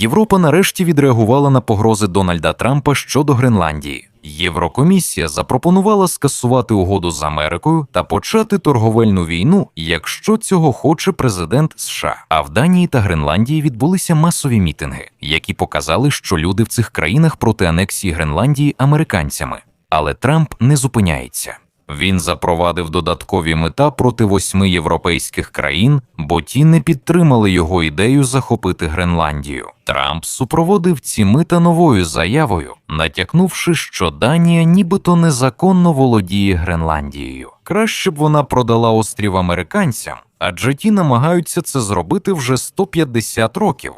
Європа нарешті відреагувала на погрози Дональда Трампа щодо Гренландії. Єврокомісія запропонувала скасувати угоду з Америкою та почати торговельну війну, якщо цього хоче президент США. А в Данії та Гренландії відбулися масові мітинги, які показали, що люди в цих країнах проти анексії Гренландії американцями. Але Трамп не зупиняється. Він запровадив додаткові мета проти восьми європейських країн, бо ті не підтримали його ідею захопити Гренландію. Трамп супроводив ці мита новою заявою, натякнувши, що Данія нібито незаконно володіє Гренландією. Краще б вона продала острів американцям, адже ті намагаються це зробити вже 150 років.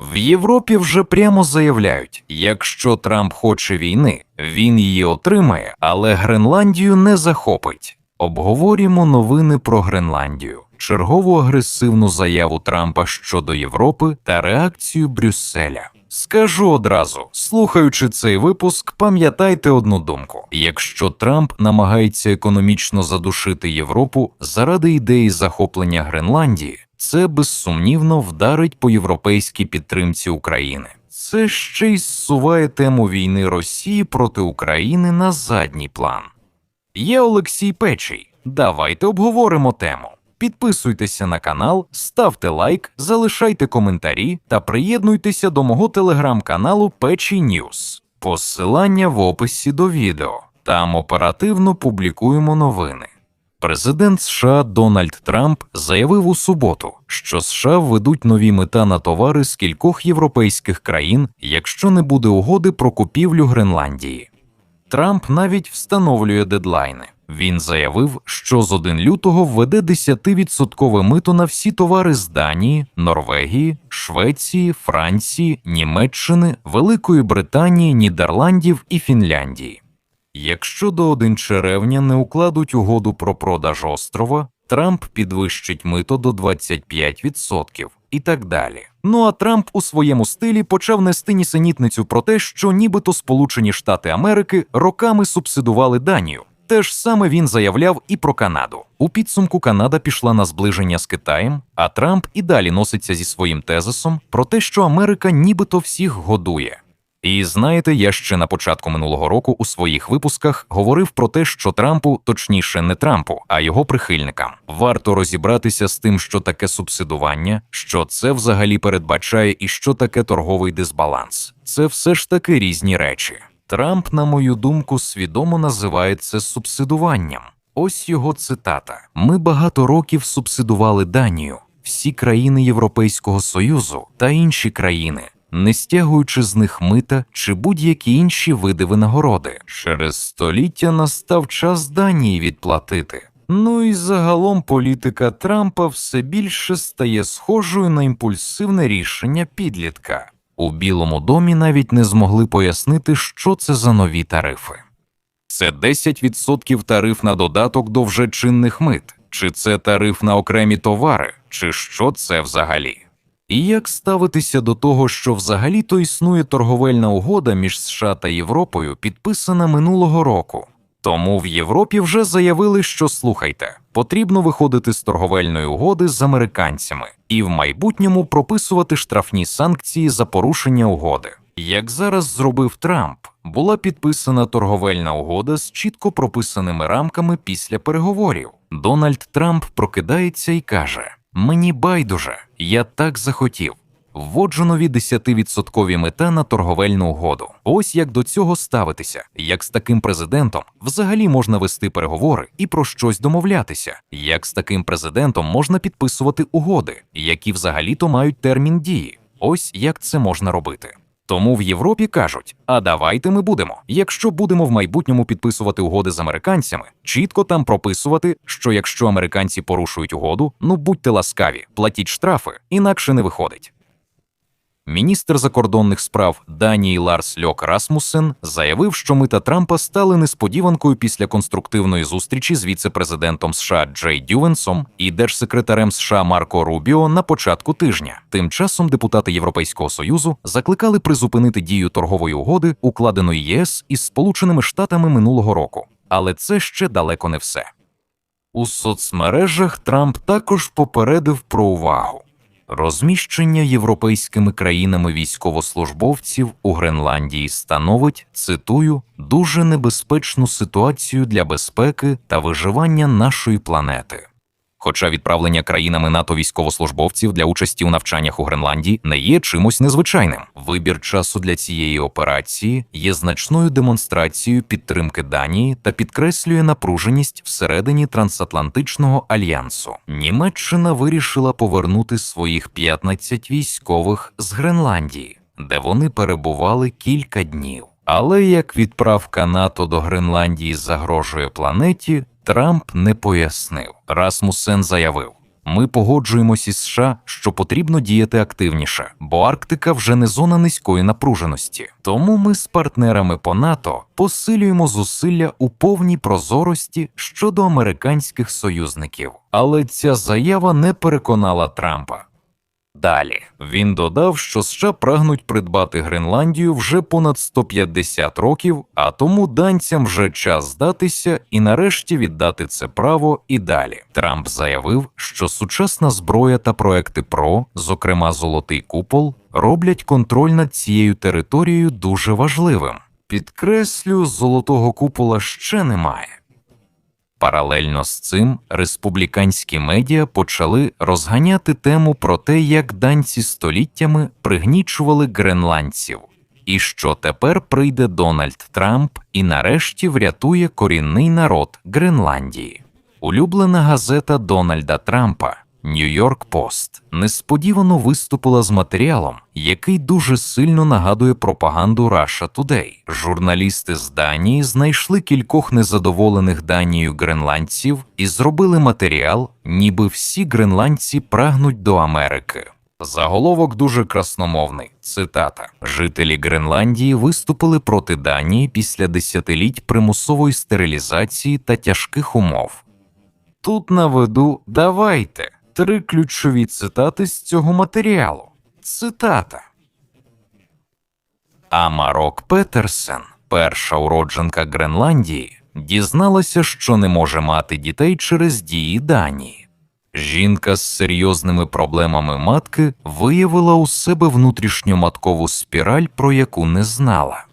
В Європі вже прямо заявляють: якщо Трамп хоче війни, він її отримає, але Гренландію не захопить. Обговорюємо новини про Гренландію, чергову агресивну заяву Трампа щодо Європи та реакцію Брюсселя. Скажу одразу, слухаючи цей випуск, пам'ятайте одну думку: якщо Трамп намагається економічно задушити Європу заради ідеї захоплення Гренландії, це безсумнівно вдарить по європейській підтримці України. Це ще й зсуває тему війни Росії проти України на задній план. Я Олексій Печий. Давайте обговоримо тему. Підписуйтеся на канал, ставте лайк, залишайте коментарі та приєднуйтеся до мого телеграм-каналу Печі Ньюс. Посилання в описі до відео. Там оперативно публікуємо новини. Президент США Дональд Трамп заявив у суботу, що США введуть нові мета на товари з кількох європейських країн, якщо не буде угоди про купівлю Гренландії. Трамп навіть встановлює дедлайни. Він заявив, що з 1 лютого введе 10% мито на всі товари з Данії, Норвегії, Швеції, Франції, Німеччини, Великої Британії, Нідерландів і Фінляндії. Якщо до 1 червня не укладуть угоду про продаж острова, Трамп підвищить мито до 25% і так далі. Ну а Трамп у своєму стилі почав нести нісенітницю про те, що нібито Сполучені Штати Америки роками субсидували Данію. Те ж саме він заявляв і про Канаду. У підсумку Канада пішла на зближення з Китаєм, а Трамп і далі носиться зі своїм тезисом про те, що Америка нібито всіх годує. І знаєте, я ще на початку минулого року у своїх випусках говорив про те, що Трампу, точніше, не Трампу, а його прихильникам, варто розібратися з тим, що таке субсидування, що це взагалі передбачає, і що таке торговий дисбаланс. Це все ж таки різні речі. Трамп, на мою думку, свідомо називає це субсидуванням. Ось його цитата: Ми багато років субсидували Данію, всі країни Європейського Союзу та інші країни не стягуючи з них мита чи будь-які інші види винагороди. Через століття настав час Данії відплатити. Ну і загалом політика Трампа все більше стає схожою на імпульсивне рішення підлітка. У Білому домі навіть не змогли пояснити, що це за нові тарифи. Це 10% тариф на додаток до вже чинних мит, чи це тариф на окремі товари, чи що це взагалі. І як ставитися до того, що взагалі-то існує торговельна угода між США та Європою, підписана минулого року. Тому в Європі вже заявили, що слухайте, потрібно виходити з торговельної угоди з американцями і в майбутньому прописувати штрафні санкції за порушення угоди. Як зараз зробив Трамп, була підписана торговельна угода з чітко прописаними рамками після переговорів. Дональд Трамп прокидається і каже. Мені байдуже, я так захотів. Вводжу нові 10% мета на торговельну угоду. Ось як до цього ставитися, як з таким президентом взагалі можна вести переговори і про щось домовлятися, як з таким президентом можна підписувати угоди, які взагалі-то мають термін дії. Ось як це можна робити. Тому в Європі кажуть: а давайте ми будемо. Якщо будемо в майбутньому підписувати угоди з американцями, чітко там прописувати, що якщо американці порушують угоду, ну будьте ласкаві, платіть штрафи, інакше не виходить. Міністр закордонних справ Данії Ларс Льок Расмусен заявив, що мита Трампа стали несподіванкою після конструктивної зустрічі з віце-президентом США Джей Дювенсом і держсекретарем США Марко Рубіо на початку тижня. Тим часом депутати Європейського союзу закликали призупинити дію торгової угоди, укладеної ЄС із Сполученими Штатами минулого року. Але це ще далеко не все. У соцмережах Трамп також попередив про увагу. Розміщення європейськими країнами військовослужбовців у Гренландії становить, цитую, дуже небезпечну ситуацію для безпеки та виживання нашої планети. Хоча відправлення країнами НАТО військовослужбовців для участі у навчаннях у Гренландії не є чимось незвичайним. Вибір часу для цієї операції є значною демонстрацією підтримки Данії та підкреслює напруженість всередині трансатлантичного альянсу. Німеччина вирішила повернути своїх 15 військових з Гренландії, де вони перебували кілька днів. Але як відправка НАТО до Гренландії загрожує планеті, Трамп не пояснив. Расмусен заявив: ми погоджуємось із США, що потрібно діяти активніше, бо Арктика вже не зона низької напруженості. Тому ми з партнерами по НАТО посилюємо зусилля у повній прозорості щодо американських союзників. Але ця заява не переконала Трампа. Далі він додав, що США прагнуть придбати Гренландію вже понад 150 років, а тому данцям вже час здатися і нарешті віддати це право і далі. Трамп заявив, що сучасна зброя та проекти ПРО, зокрема Золотий Купол, роблять контроль над цією територією дуже важливим. Підкреслю, золотого купола ще немає. Паралельно з цим республіканські медіа почали розганяти тему про те, як данці століттями пригнічували гренландців, і що тепер прийде Дональд Трамп і нарешті врятує корінний народ Гренландії. Улюблена газета Дональда Трампа Нью-Йорк Пост несподівано виступила з матеріалом, який дуже сильно нагадує пропаганду Russia Today. Журналісти з Данії знайшли кількох незадоволених Данією гренландців і зробили матеріал, ніби всі гренландці прагнуть до Америки. Заголовок дуже красномовний. Цитата: Жителі Гренландії виступили проти Данії після десятиліть примусової стерилізації та тяжких умов. Тут наведу давайте три ключові цитати з цього матеріалу. Цитата. Амарок Петерсен, перша уродженка Гренландії, дізналася, що не може мати дітей через дії Данії. Жінка з серйозними проблемами матки виявила у себе внутрішньоматкову спіраль, про яку не знала.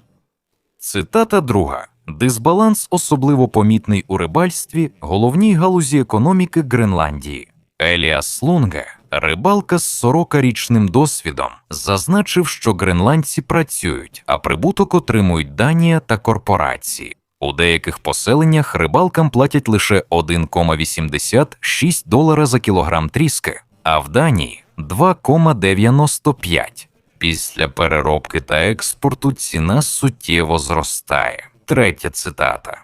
Цитата друга. Дисбаланс особливо помітний у рибальстві, головній галузі економіки Гренландії. Еліас Лунге, рибалка з 40-річним досвідом, зазначив, що гренландці працюють, а прибуток отримують Данія та корпорації. У деяких поселеннях рибалкам платять лише 1,86 долара за кілограм тріски, а в Данії 2,95. Після переробки та експорту ціна суттєво зростає. Третя цитата.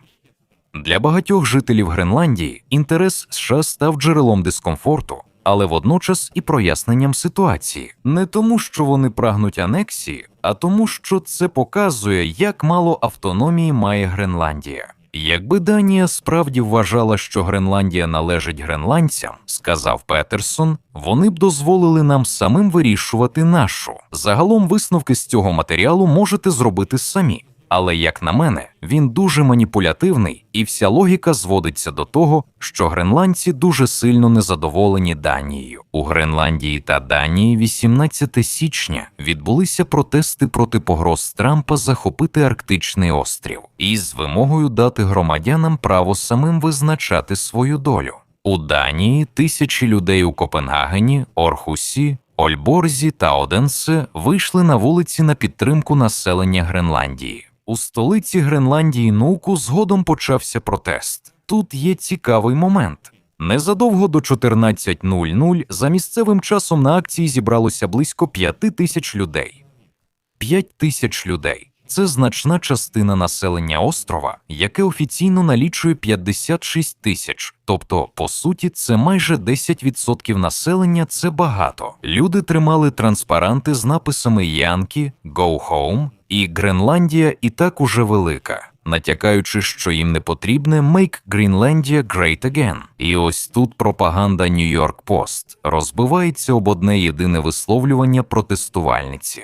Для багатьох жителів Гренландії інтерес США став джерелом дискомфорту, але водночас і проясненням ситуації, не тому, що вони прагнуть анексії, а тому, що це показує, як мало автономії має Гренландія. Якби Данія справді вважала, що Гренландія належить гренландцям, сказав Петерсон, вони б дозволили нам самим вирішувати нашу. Загалом висновки з цього матеріалу можете зробити самі. Але, як на мене, він дуже маніпулятивний, і вся логіка зводиться до того, що гренландці дуже сильно незадоволені Данією. У Гренландії та Данії 18 січня відбулися протести проти погроз Трампа захопити Арктичний острів із вимогою дати громадянам право самим визначати свою долю. У Данії тисячі людей у Копенгагені, Орхусі, Ольборзі та Оденсе вийшли на вулиці на підтримку населення Гренландії. У столиці Гренландії Нуку згодом почався протест. Тут є цікавий момент. Незадовго до 14.00 за місцевим часом на акції зібралося близько 5 тисяч людей. 5 тисяч людей це значна частина населення острова, яке офіційно налічує 56 тисяч. Тобто, по суті, це майже 10% населення. Це багато. Люди тримали транспаранти з написами Янкі, Go Home і Гренландія і так уже велика. Натякаючи, що їм не потрібне «Make Greenlandia Great Again». І ось тут пропаганда New York Post розбивається об одне єдине висловлювання протестувальниці.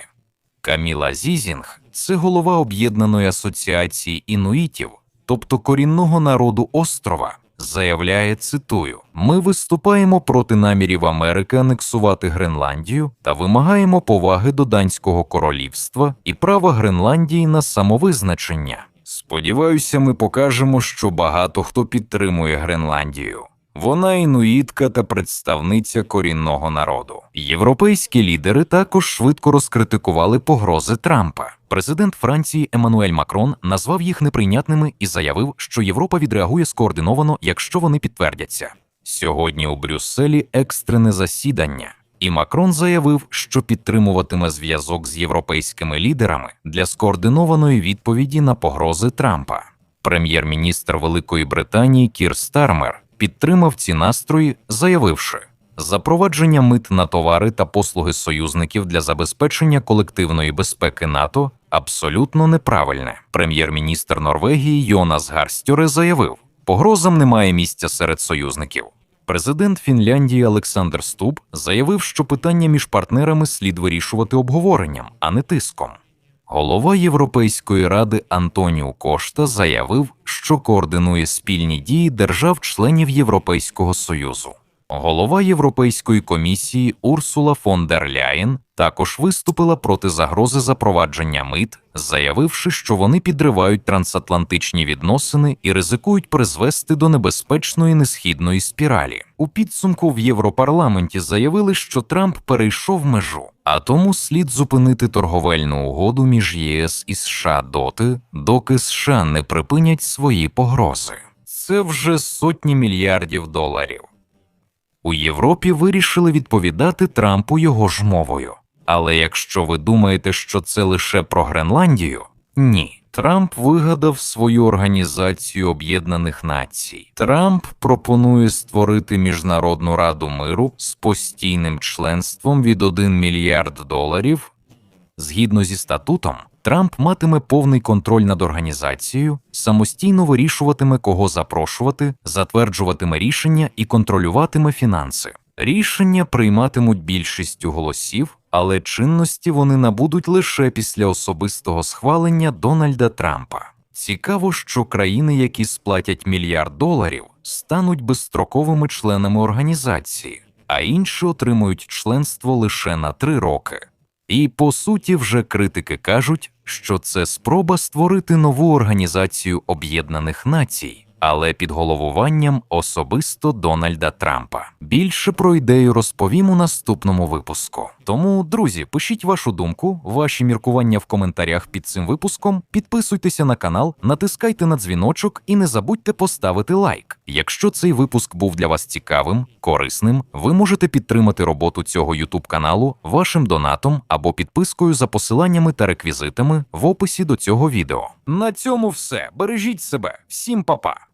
Каміла Зізінг це голова об'єднаної асоціації інуїтів, тобто корінного народу острова, заявляє цитую: Ми виступаємо проти намірів Америки анексувати Гренландію та вимагаємо поваги до данського королівства і права Гренландії на самовизначення. Сподіваюся, ми покажемо, що багато хто підтримує Гренландію. Вона інуїтка та представниця корінного народу. Європейські лідери також швидко розкритикували погрози Трампа. Президент Франції Еммануель Макрон назвав їх неприйнятними і заявив, що Європа відреагує скоординовано, якщо вони підтвердяться. Сьогодні у Брюсселі екстрене засідання, і Макрон заявив, що підтримуватиме зв'язок з європейськими лідерами для скоординованої відповіді на погрози Трампа. Прем'єр-міністр Великої Британії Кір Стармер підтримав ці настрої, заявивши. Запровадження мит на товари та послуги союзників для забезпечення колективної безпеки НАТО абсолютно неправильне. Прем'єр-міністр Норвегії Йонас Гарстьоре заявив: погрозам немає місця серед союзників. Президент Фінляндії Олександр Стуб заявив, що питання між партнерами слід вирішувати обговоренням, а не тиском. Голова Європейської ради Антоніу Кошта заявив, що координує спільні дії держав-членів Європейського союзу. Голова Європейської комісії Урсула фон дер Ляєн також виступила проти загрози запровадження мит, заявивши, що вони підривають трансатлантичні відносини і ризикують призвести до небезпечної несхідної спіралі. У підсумку в Європарламенті заявили, що Трамп перейшов межу, а тому слід зупинити торговельну угоду між ЄС і США доти, доки США не припинять свої погрози. Це вже сотні мільярдів доларів. У Європі вирішили відповідати Трампу його ж мовою. Але якщо ви думаєте, що це лише про Гренландію, ні. Трамп вигадав свою організацію Об'єднаних Націй. Трамп пропонує створити Міжнародну раду миру з постійним членством від 1 мільярд доларів. Згідно зі статутом, Трамп матиме повний контроль над організацією, самостійно вирішуватиме, кого запрошувати, затверджуватиме рішення і контролюватиме фінанси. Рішення прийматимуть більшістю голосів, але чинності вони набудуть лише після особистого схвалення Дональда Трампа. Цікаво, що країни, які сплатять мільярд доларів, стануть безстроковими членами організації, а інші отримують членство лише на три роки. І по суті, вже критики кажуть, що це спроба створити нову організацію Об'єднаних Націй, але під головуванням особисто Дональда Трампа. Більше про ідею розповім у наступному випуску. Тому, друзі, пишіть вашу думку, ваші міркування в коментарях під цим випуском, підписуйтеся на канал, натискайте на дзвіночок і не забудьте поставити лайк. Якщо цей випуск був для вас цікавим, корисним, ви можете підтримати роботу цього YouTube каналу вашим донатом або підпискою за посиланнями та реквізитами в описі до цього відео. На цьому все. Бережіть себе, всім па-па!